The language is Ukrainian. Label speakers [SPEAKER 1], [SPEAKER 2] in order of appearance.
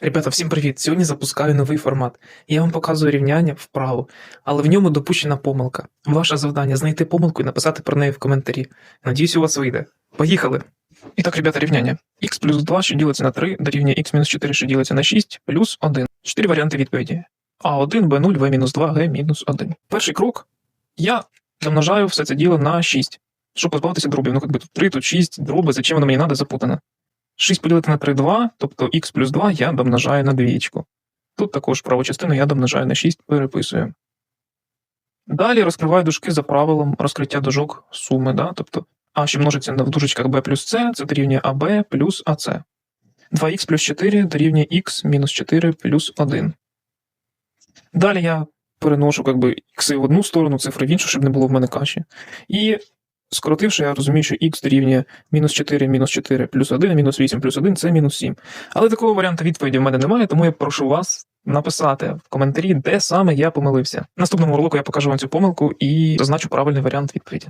[SPEAKER 1] Ребята, всім привіт! Сьогодні запускаю новий формат. Я вам показую рівняння вправо, але в ньому допущена помилка. Ваше завдання знайти помилку і написати про неї в коментарі. Надіюсь, у вас вийде. Поїхали! І так, ребята, рівняння. x плюс 2, що ділиться на 3, дорівнює x мінус 4, що ділиться на 6, плюс 1. Чотири варіанти відповіді. А1, Б0, В-2, Г-1. Перший крок. Я домножаю все це діло на 6, щоб позбавитися дробів. Ну, якби тут 3, тут 6, дроби, зачем воно мені треба, запутано. 6 поділити на 3 – 2, тобто х плюс 2 я домножаю на двічку. Тут також праву частину я домножаю на 6, переписую. Далі розкриваю дужки за правилом розкриття дужок суми, да? тобто а, що множиться в дужечках b плюс c, це дорівнює ab плюс ac. 2х плюс 4 дорівнює х мінус 4 плюс 1. Далі я переношу как би, ікси в одну сторону, цифри в іншу, щоб не було в мене каші. І скоротивши, я розумію, що х дорівнює мінус 4, мінус 4 плюс 1, мінус 8 плюс 1 це мінус 7. Але такого варіанту відповіді в мене немає, тому я прошу вас написати в коментарі, де саме я помилився. Наступному уроку я покажу вам цю помилку і зазначу правильний варіант відповіді.